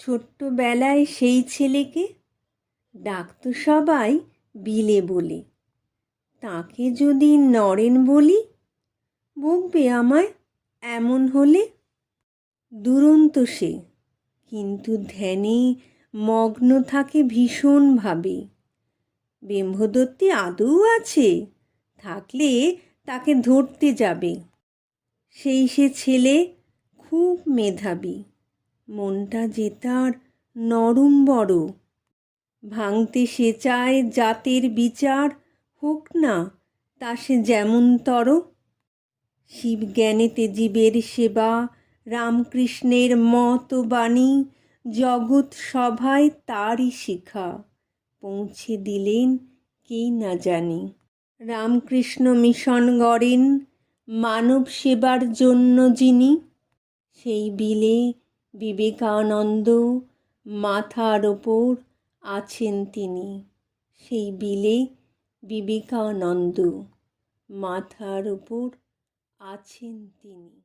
ছোট্টবেলায় সেই ছেলেকে ডাকতো সবাই বিলে বলে। তাকে যদি নরেন বলি, বকবে আমায় এমন হলে? দুরন্ত সে, কিন্তু ধ্যানে মগ্ন থাকে ভীষণভাবে। বিম্বদত্তি আদৌ আছে, থাকলে তাকে ধরতে যাবে। সেই সে ছেলে খুব মেধাবী। মনটা যে তার নরম বড়। ভাঙতে সে চায় জাতের বিচার, হোক না তা সে যেমন যেমনতর শিবজ্ঞানেতে জীবের সেবা, রামকৃষ্ণের মত বাণী, জগৎ সভায় তারই শিখা। পৌঁছে দিলেন কে না জানি। রামকৃষ্ণ মিশন গড়েন মানব সেবার জন্য যিনি, সেই বিলে বিবেকানন্দ মাথার ওপর আছেন তিনি। সেই বিলে বিবেকানন্দ মাথার ওপর আছেন তিনি।